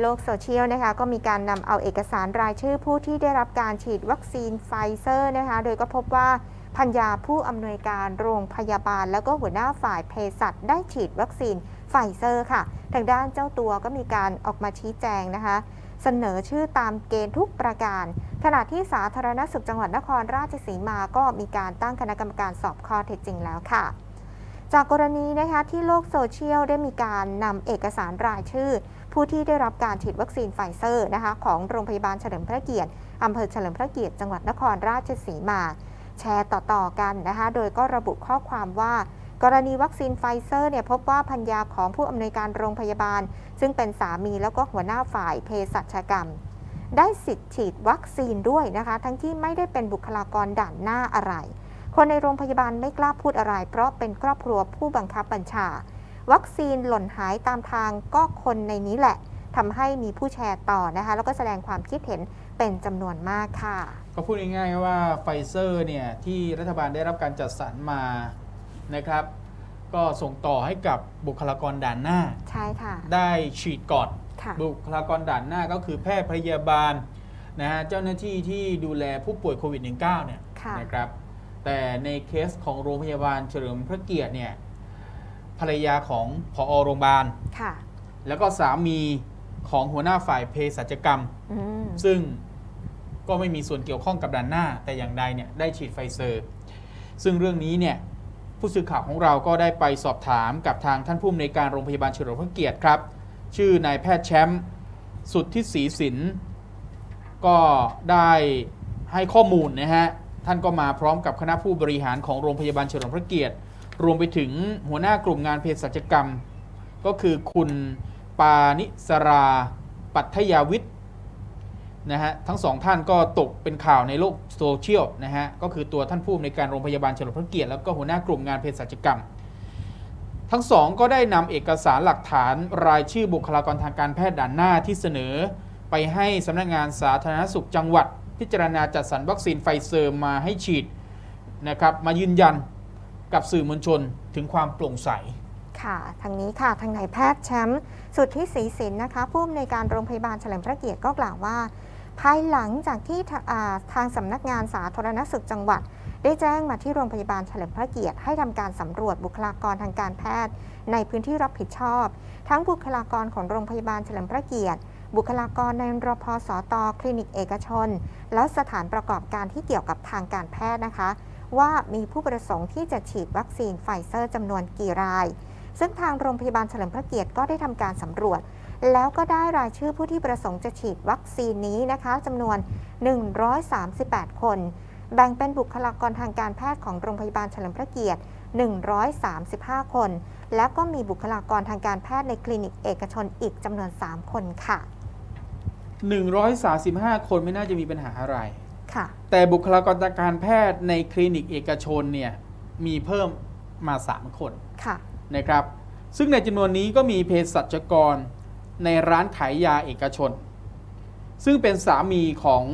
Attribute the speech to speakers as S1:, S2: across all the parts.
S1: โลกโซเชียลนะคะก็มีการนำเอาเอกสารรายชื่อผู้ที่ได้รับการฉีดวัคซีนไฟเซอร์นะคะโดยก็พบว่าพัญญาผู้อำนวยการโรงพยาบาล แล้วก็หัวหน้าฝ่ายเภสัชได้ฉีดวัคซีนไฟเซอร์ค่ะ ทางด้านเจ้าตัวก็มีการออกมาชี้แจงนะคะ เสนอชื่อตามเกณฑ์ทุกประการ ขณะที่สาธารณสุขจังหวัดนครราชสีมาก็มีการตั้งคณะกรรมการสอบข้อเท็จจริงแล้วค่ะ จากกรณีนะคะที่โลกโซเชียลได้มีการนำเอกสารรายชื่อ ผู้ที่ได้รับการฉีดวัคซีนไฟเซอร์นะคะของโรงพยาบาลเฉลิมพระเกียรติอำเภอเฉลิมพระเกียรติจังหวัดนครราชสีมา แชร์ต่อๆกันนะคะโดยก็ระบุข้อความว่ากรณีวัคซีนไฟเซอร์เนี่ยพบว่าพัญญาของผู้อำนวยการโรงพยาบาล ซึ่งเป็นสามีแล้วก็หัวหน้าฝ่ายเภสัชกรรม ได้สิทธิ์ฉีดวัคซีนด้วยนะคะ ทั้งที่ไม่ได้เป็นบุคลากรด่านหน้าอะไร คนในโรงพยาบาลไม่กล้าพูดอะไร เพราะเป็นครอบครัวผู้บังคับบัญชา วัคซีนหล่นหายตามทางก็คนในนี้แหละทำให้มีผู้แชร์ต่อนะคะ แล้วก็แสดงความคิดเห็นเป็นจำนวนมากค่ะ
S2: ก็พูดง่ายๆว่าไฟเซอร์เนี่ยที่รัฐบาลได้รับการจัดสรรมานะครับ ก็ส่งต่อให้กับบุคลากรด่านหน้า
S1: ใช่ค่ะ
S2: ได้ฉีดก่อน
S1: ค่ะ
S2: บุคลากรด่านหน้าก็คือแพทย์พยาบาลนะฮะเจ้าหน้าที่ที่ดูแลผู้ป่วยโควิด -19 เนี่ย
S1: ค่ะ
S2: นะครับ แต่ในเคสของโรงพยาบาลเฉลิมพระเกียรติเนี่ยภรรยาของผอโรงพยาบาล
S1: ค่ะ
S2: แล้วก็สามีของหัวหน้าฝ่ายเภสัชกรรม
S1: อืม
S2: ซึ่งก็ไม่มีส่วนเกี่ยวข้องกับด่านหน้า แต่อย่างใดเนี่ยได้ฉีดไฟเซอร์ ซึ่งเรื่องนี้เนี่ยผู้สื่อข่าวของเราก็ได้ไปสอบถามกับทางท่านผู้อำนวยการโรงพยาบาลเฉลิมพระเกียรติครับ ชื่อนายแพทย์แชมป์สุดที่ศรีสินก็ได้ให้ข้อมูลนะฮะ ท่านก็มาพร้อมกับคณะผู้บริหารของโรงพยาบาลเฉลิมพระเกียรติ รวมไปถึงหัวหน้ากลุ่มงานเภสัชกรรม ก็คือคุณปานิสราปัทยาวิทย์นะฮะทั้งสองท่านก็ตกเป็นข่าวในโลกโซเชียลนะฮะก็คือตัวท่านผู้อำนการโรงพยาบาลเฉลิมพระเกียรติแล้วก็หัวหน้ากลุ่มงานเภสัชกรรม ทั้งสองก็ได้นำเอกสารหลักฐานรายชื่อบุคลากรทางการแพทย์ด่านหน้าที่เสนอ ไปให้สำนักงานสาธารณสุขจังหวัด พิจารณาจัดสรรวัคซีนไฟเซอร์มาให้ฉีดนะครับมายืนยันกับสื่อมวลชนถึงความโปร่งใส
S1: ค่ะทางนี้ค่ะทางนายแพทย์แชมป์สุดที่ศรีสินนะคะผู้อำนวยการโรงพยาบาลเฉลิมพระเกียรติก็กล่าวว่า ภายหลังจากที่ทาอ่าทางสำนักงานสาธารณสุขจังหวัด ได้แจ้งมาที่โรงพยาบาลเฉลิมพระเกียรติให้ทำการสำรวจบุคลากรทางการแพทย์ ในพื้นที่รับผิดชอบ ทั้งบุคลากรของโรงพยาบาลเฉลิมพระเกียรติ บุคลากรในรพสตคลินิกเอกชน แล้วสถานประกอบการที่เกี่ยวกับทางการแพทย์นะคะ ว่ามีผู้ประสงค์ที่จะฉีดวัคซีนไฟเซอร์จำนวนกี่ราย ซึ่งทางโรงพยาบาลเฉลิมพระเกียรติก็ได้ทำการสำรวจ แล้วก็ได้รายชื่อผู้ที่ประสงค์จะฉีดวัคซีนนี้นะคะจำนวน 138 คน แบ่งเป็นบุคลากรทางการแพทย์ของโรงพยาบาลเฉลิมพระเกียรติ135 คน แล้วก็มีบุคลากรทางการแพทย์ในคลินิกเอกชนอีกจำนวน 3 คนค่ะ
S2: 135 คนไม่น่าจะมีปัญหาอะไร
S1: ค่ะ
S2: แต่บุคลากรทางการแพทย์ในคลินิกเอกชนเนี่ยมีเพิ่มมา 3 คน
S1: ค่ะ
S2: นะครับ ซึ่งในจำนวนนี้ก็มีเภสัชกรในร้านขายยาเอกชน ซึ่งเป็นสามีของ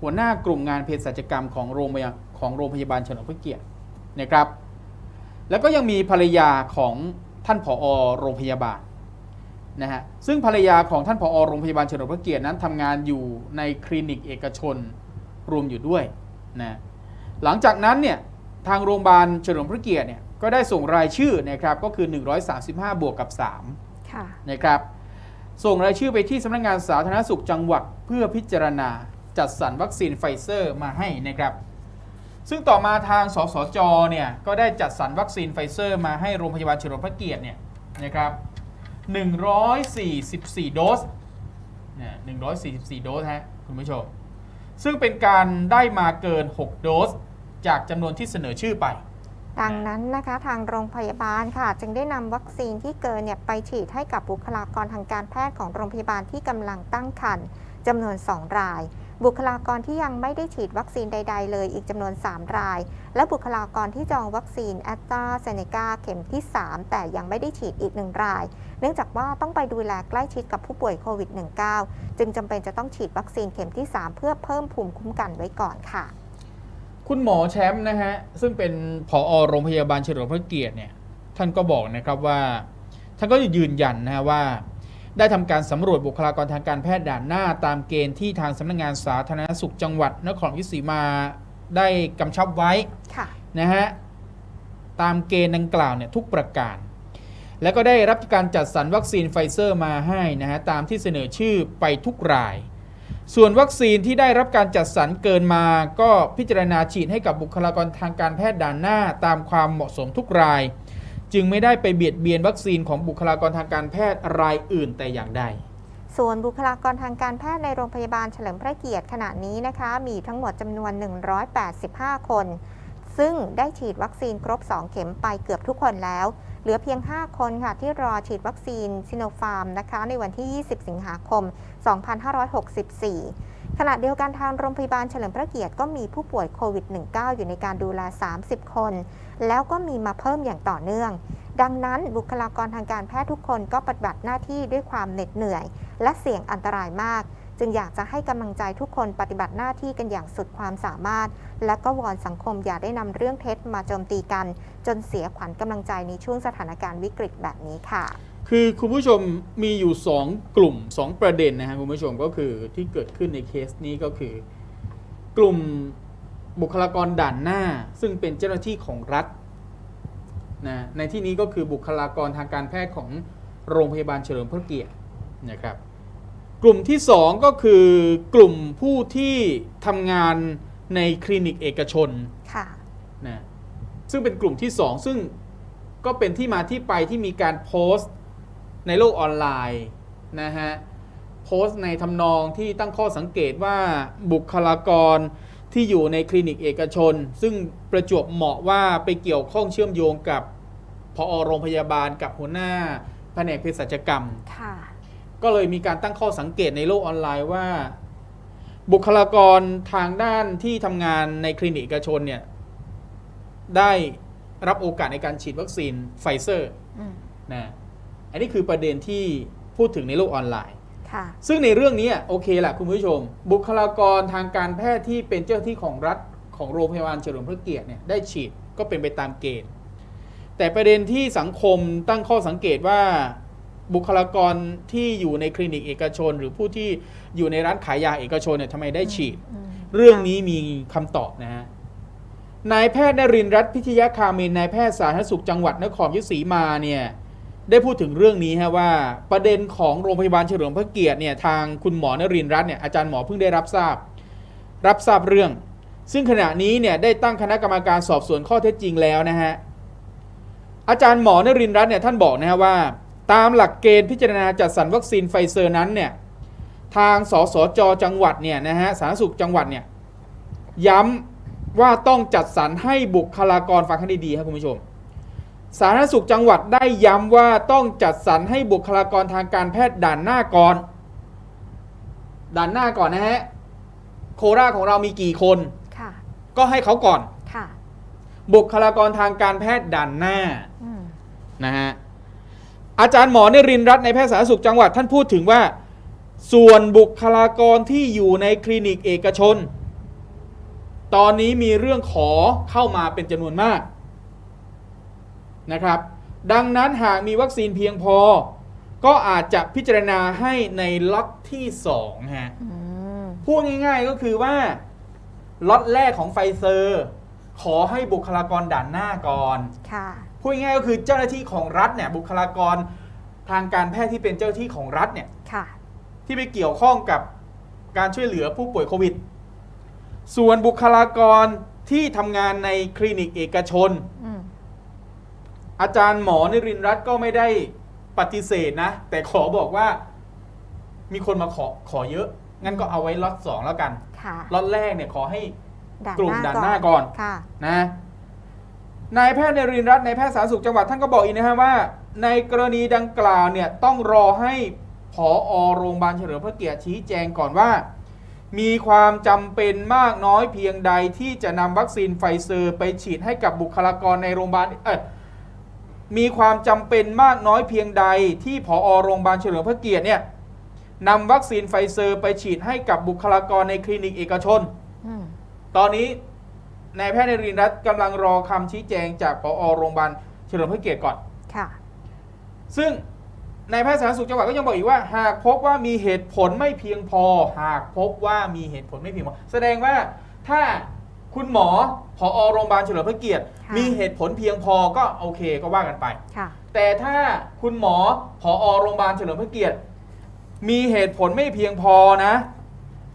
S2: หัวหน้ากลุ่มงานเภสัชกรรมของโรงพยาของโรงพยาบาลเฉลิมพระเกียรตินะครับ แล้วก็ยังมีภรรยาของท่านผอ โรงพยาบาล นะฮะซึ่งภรรยาของท่านผอโรงพยาบาลเฉลิมพระเกียรตินั้นทำงานอยู่ในคลินิกเอกชนรวมอยู่ด้วยนะหลังจากนั้นเนี่ยทางโรงพยาบาลเฉลิมพระเกียรติเนี่ยก็ได้ส่งรายชื่อนะครับก็คือ 135 บวกกับ3
S1: ค่ะ
S2: นะครับส่งรายชื่อไปที่สำนักงานสาธารณสุขจังหวัดเพื่อพิจารณาจัดสรรวัคซีนไฟเซอร์มาให้นะครับ ซึ่งต่อมาทางสสจเนี่ยก็ได้จัดสรรวัคซีนไฟเซอร์มาให้โรงพยาบาลเฉลิมพระเกียรติเนี่ยนะครับ 144 โดสนี่ย144 โดสฮะคุณผู้ชม ซึ่งเป็นการได้มาเกิน 6 โดส จากจำนวนที่เสนอชื่อไป
S1: ดังนั้นนะคะทางโรงพยาบาลค่ะ จึงได้นำวัคซีนที่เกินเนี่ยไปฉีดให้กับบุคลากรทางการแพทย์ของโรงพยาบาลที่กำลังตั้งครรภ์จำนวน 2 ราย บุคลากรที่ยังไม่ได้ฉีดวัคซีนใด ๆ เลยอีกจำนวน 3 ราย และบุคลากรที่จองวัคซีนแอสตราเซเนกาเข็มที่ 3 แต่ยังไม่ได้ฉีดอีกหนึ่งราย เนื่องจากว่าต้องไปดูแลใกล้ชิดกับผู้ป่วยโควิด -19 จึงจำเป็นจะต้องฉีดวัคซีนเข็มที่ 3 เพื่อเพิ่มภูมิคุ้มกันไว้ก่อนค่ะ
S2: คุณหมอแชมป์นะฮะ ซึ่งเป็นผอโรงพยาบาลเฉลิมพระเกียรติเนี่ยท่านก็บอกนะครับว่า ท่านก็ยืนยันนะฮะว่า ได้ทำการสำรวจบุคลากรทางการแพทย์ด่านหน้า ตามเกณฑ์ที่ทางสำนักงานสาธารณสุขจังหวัด นครราชสีมาได้กำชับไว้
S1: ค่ะ
S2: นะฮะตามเกณฑ์ดังกล่าวเนี่ยทุกประการ แล้วก็ได้รับการจัดสรรวัคซีนไฟเซอร์มาให้นะฮะตามที่เสนอชื่อไปทุกราย ส่วนวัคซีนที่ได้รับการจัดสรรเกินมา ก็พิจารณาฉีดให้กับบุคลากรทางการแพทย์ด่านหน้า ตามความเหมาะสมทุกราย จึงไม่ได้ไปเบียดเบียนวัคซีนของบุคลากรทางการแพทย์รายอื่นแต่อย่างใด
S1: ส่วนบุคลากรทางการแพทย์ในโรงพยาบาลเฉลิมพระเกียรติขณะนี้นะคะ มีทั้งหมดจำนวน 185 คน ซึ่งได้ฉีดวัคซีนครบ 2 เข็มไปเกือบทุกคนแล้ว เหลือเพียง 5 คนค่ะ ที่รอฉีดวัคซีนซิโนฟาร์มนะคะ ในวันที่ 20 สิงหาคม 2564 ขณะเดียวกันทางโรงพยาบาลเฉลิมพระเกียรติก็มีผู้ป่วยโควิด -19 อยู่ในการดูแล 30 คน แล้วก็มีมาเพิ่มอย่างต่อเนื่อง ดังนั้นบุคลากรทางการแพทย์ทุกคนก็ปฏิบัติหน้าที่ด้วยความเหน็ดเหนื่อย และเสี่ยงอันตรายมาก จึงอยากจะให้กำลังใจทุกคนปฏิบัติหน้าที่กันอย่างสุดความสามารถ และก็วอนสังคมอย่าได้นำเรื่องเท็จมาโจมตีกัน จนเสียขวัญกำลังใจในช่วงสถานการณ์วิกฤตแบบนี้ค่ะ
S2: คือคุณผู้ชมมีอยู่ 2 กลุ่ม 2 ประเด็นนะฮะคุณผู้ชมก็คือที่เกิดขึ้นในเคสนี้ก็คือ กลุ่มบุคลากรด่านหน้า ซึ่งเป็นเจ้าหน้าที่ของรัฐนะในที่นี้ก็คือบุคลากรทางการแพทย์ของโรงพยาบาลเฉลิมพระเกียรตินะครับกลุ่มที่ 2 ก็คือกลุ่มผู้ที่ทำงานในคลินิกเอกชน
S1: ค่ะ
S2: นะซึ่งเป็นกลุ่มที่ 2 ซึ่งก็เป็นที่มาที่ไปที่มีการโพสต์ ในโลกออนไลน์นะฮะโพสต์ในทำนองที่ตั้งข้อสังเกตว่าบุคลากรที่อยู่ในคลินิกเอกชน ซึ่งประจวบเหมาะว่าไปเกี่ยวข้องเชื่อมโยงกับพอโรงพยาบาลกับหัวหน้าแผนกเภสัชกรรม
S1: ค่ะ
S2: ก็เลยมีการตั้งข้อสังเกตในโลกออนไลน์ว่า บุคลากรทางด้านที่ทำงานในคลินิกเอกชนเนี่ยได้รับโอกาสในการฉีดวัคซีนไฟเซอร์
S1: อืม
S2: นะ อันนี้คือประเด็นที่พูดถึงในโลกออนไลน์
S1: ค่ะ
S2: ซึ่งในเรื่องนี้โอเคแหละคุณผู้ชม บุคลากรทางการแพทย์ที่เป็นเจ้าหน้าที่ของรัฐของโรงพยาบาลเฉลิมพระเกียรติเนี่ยได้ฉีดก็เป็นไปตามเกณฑ์ แต่ประเด็นที่สังคมตั้งข้อสังเกตว่าบุคลากรที่อยู่ในคลินิกเอกชน หรือผู้ที่อยู่ในร้านขายยาเอกชนเนี่ยทำไมได้ฉีด
S1: อืม
S2: เรื่องนี้มีคำตอบนะฮะนายแพทย์นรินทร์รัตน์พิทยาคามินนายแพทย์สาธารณสุขจังหวัดนครยศรีมาเนี่ย ได้พูดถึงเรื่องนี้ฮะว่าประเด็นของโรงพยาบาลเฉลิมพระเกียรติเนี่ยทางคุณหมอนรินรัตน์เนี่ยอาจารย์หมอเพิ่งได้รับทราบ รับทราบเรื่อง ซึ่งขณะนี้เนี่ยได้ตั้งคณะกรรมการสอบสวนข้อเท็จจริงแล้วนะฮะอาจารย์หมอนรินร์รัตน์เนี่ยท่านบอกนะฮะว่า ตามหลักเกณฑ์พิจารณาจัดสรรวัคซีนไฟเซอร์นั้นเนี่ยทางสสจจังหวัดเนี่ยนะฮะสาธารณสุขจังหวัดเนี่ยย้ำว่าต้องจัดสรรให้บุคลากรฟังให้ดีๆครับคุณผู้ชม สาธารณสุขจังหวัดได้ย้ำว่าต้องจัดสรรให้บุคลากรทางการแพทย์ด่านหน้าก่อน ด่านหน้าก่อนนะฮะ โคราชของเรามีกี่คน
S1: ค่ะ
S2: ก็ให้เขาก่อน
S1: ค่ะ
S2: บุคลากรทางการแพทย์ด่านหน้า
S1: อืม
S2: นะฮะอาจารย์หมอเนรินทร์รัตน์ในแพทย์สาธารณสุขจังหวัดท่านพูดถึงว่า ส่วนบุคลากรที่อยู่ในคลินิกเอกชน ตอนนี้มีเรื่องขอเข้ามาเป็นจำนวนมาก นะครับ ดังนั้นหากมีวัคซีนเพียงพอ ก็อาจจะพิจารณาให้ในล็อตที่2ฮะ
S1: อืม
S2: พูดง่ายๆก็คือว่าล็อตแรกของไฟเซอร์ ขอให้บุคลากรด่านหน้าก่อน
S1: ค่ะ
S2: พูดง่ายๆก็คือเจ้าหน้าที่ของรัฐเนี่ยบุคลากรทางการแพทย์ที่เป็นเจ้าหน้าที่ของรัฐเนี่ย
S1: ค่ะ
S2: ที่ไปเกี่ยวข้องกับการช่วยเหลือผู้ป่วยโควิด ส่วนบุคลากรที่ทำงานในคลินิกเอกชน
S1: อืม
S2: อาจารย์หมอนรินทร์รัตน์ก็ไม่ได้ปฏิเสธนะ แต่ขอบอกว่ามีคนมาขอขอเยอะ งั้นก็เอาไว้ล็อตสองแล้วกัน
S1: ค่ะ
S2: ล็อตแรกเนี่ยขอให้
S1: ด่าน
S2: กลุ่ม
S1: หน้า
S2: ด่านหน้าก่อน
S1: ค่ะ
S2: นะนายแพทย์นรินทร์รัตน์นายแพทย์สาธารณสุขจังหวัดท่านก็บอกอีกนะฮะว่า ในกรณีดังกล่าวเนี่ยต้องรอให้ผอโรงพยาบาลเฉลิมพระเกียรติชี้แจงก่อนว่า มีความจำเป็นมากน้อยเพียงใดที่จะนำวัคซีนไฟเซอร์ไปฉีดให้กับบุคลากรในโรงพยาบาลเออ มีความจำเป็นมากน้อยเพียงใดที่ผอโรงพยาบาลเฉลิมพระเกียรติเนี่ยนำวัคซีนไฟเซอร์ไปฉีดให้กับบุคลากรในคลินิกเอกชน
S1: อืม
S2: ตอนนี้นายแพทย์นรินทร์รัตน์กำลังรอคำชี้แจงจากปอโรงพยาบาลเฉลิมพระเกียรติก่อน
S1: ค่ะ
S2: ซึ่งนายแพทย์สาธารณสุขจังหวัดก็ยังบอกอีกว่า หากพบว่ามีเหตุผลไม่เพียงพอ หากพบว่ามีเหตุผลไม่เพียงพอ แสดงว่าถ้า คุณหมอผอโรงพยาบาลเฉลิมพระเกียรติ
S1: ค่ะ
S2: มีเหตุผลเพียงพอก็โอเคก็ว่ากันไป
S1: ค่ะ
S2: แต่ถ้าคุณหมอผอโรงพยาบาลเฉลิมพระเกียรติ มีเหตุผลไม่เพียงพอนะ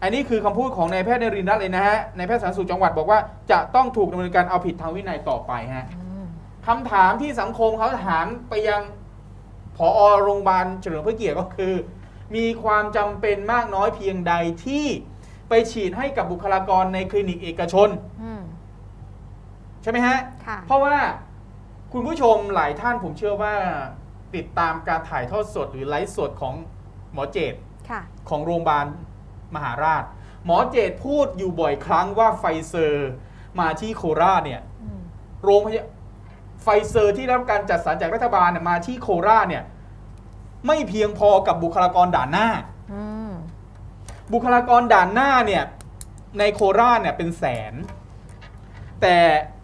S2: อันนี้คือคำพูดของนายแพทย์นรินทร์รัตน์เลยนะฮะนายแพทย์สาธารณสุขจังหวัดบอกว่าจะต้องถูกดำเนินการเอาผิดทางวินัยต่อไปฮะ
S1: อืม
S2: คำถามที่สังคมเขาถามไปยังผอโรงพยาบาลเฉลิมพระเกียรติก็คือ มีความจำเป็นมากน้อยเพียงใดที่ ไปฉีดให้กับบุคลากรในคลินิกเอกชน
S1: อืม
S2: ใช่ไหมฮะ
S1: ค่ะ
S2: เพราะว่าคุณผู้ชมหลายท่านผมเชื่อว่าติดตามการถ่ายทอดสดหรือไลฟ์สดของหมอเจต
S1: ค่ะ
S2: ของโรงพยาบาลมหาราช หมอเจตพูดอยู่บ่อยครั้งว่าไฟเซอร์มาที่โคราชเนี่ย
S1: อืม
S2: โรงพยาไฟเซอร์ที่ได้รับการจัดสรรจากรัฐบาลเนี่ยมาที่โคราชเนี่ย ไม่เพียงพอกับบุคลากรด่านหน้า
S1: อืม
S2: บุคลากรด่านหน้าเนี่ยในโคราชเนี่ยเป็นแสน แต่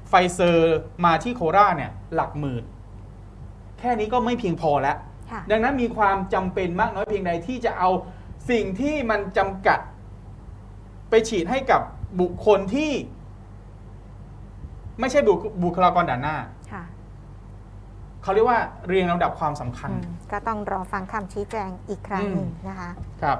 S2: ไฟเซอร์มาที่โคราชเนี่ยหลักหมื่น แค่นี้ก็ไม่เพียงพอแล้ว
S1: ค่ะ
S2: ดังนั้นมีความจำเป็นมากน้อยเพียงใดที่จะเอาสิ่งที่มันจำกัด ไปฉีดให้กับบุคคลที่ ไม่ใช่บุคบุคลากรด่านหน้า
S1: ค่ะ
S2: เขาเรียกว่าเรียงลำดับความสำคัญ
S1: อืมก็ต้องรอฟังคำชี้แจงอีกครั้ง
S2: อืม
S1: หนึ่งนะคะ
S2: ครับ